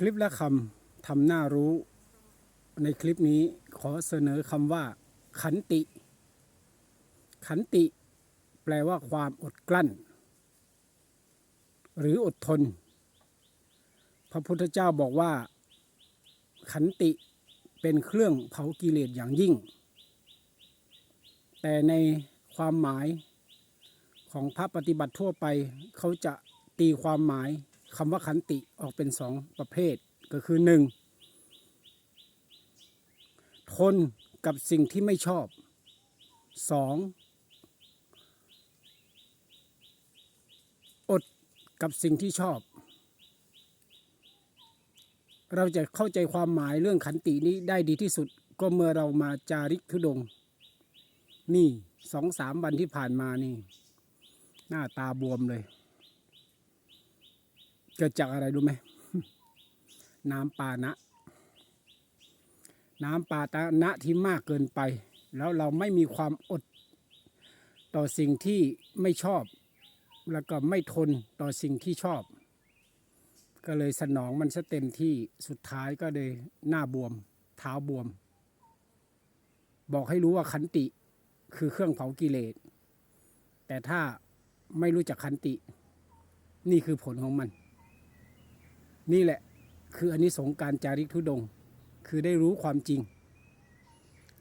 คลิปและคำทำหน้ารู้ ในคลิปนี้ขอเสนอคำว่า ขันติ ขันติ แปลว่าความอดกลั้น หรืออดทน พระพุทธเจ้าบอกว่า ขันติเป็นเครื่องเผากิเลสอย่างยิ่ง แต่ในความหมายของพระปฏิบัติทั่วไป เขาจะตีความหมาย คำว่าขันติออกเป็นสองประเภทก็คือหนึ่งทนกับสิ่งที่ไม่ชอบสองอดกับสิ่งที่ชอบ เราจะเข้าใจความหมายเรื่องขันตินี้ได้ดีที่สุดก็เมื่อเรามาจาริกทุดง นี่สองสามวันที่ผ่านมานี่ หน้าตาบวมเลย เกิดจากอะไรรู้ไหมน้ำปานะ น้ำปานะที่มากเกินไป แล้วเราไม่มีความอด ต่อสิ่งที่ไม่ชอบ แล้วก็ไม่ทนต่อสิ่งที่ชอบ ก็เลยสนองมันซะเต็มที่สุดท้ายก็เลยหน้าบวม เท้าบวม บอกให้รู้ว่าขันติคือเครื่องเผากิเลส แต่ถ้าไม่รู้จักขันติ นี่คือผลของมัน นี่แหละคืออันนี้สงการจาริกทุดง คือได้รู้ความจริง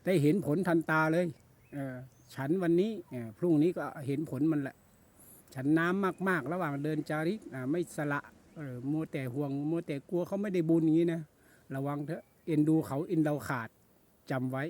ได้เห็นผลทันตาเลยเออฉันวันนี้พรุ่งนี้ก็เห็นผลมันแหละ ฉันน้ำมาก ๆ ระหว่างเดินจาริกไม่สละมัวแต่ห่วงมัวแต่กลัวเขาไม่ได้บุญอย่างนี้นะ ระวังเถอะเอ็นดูเขาเอ็นเราขาดจำไว้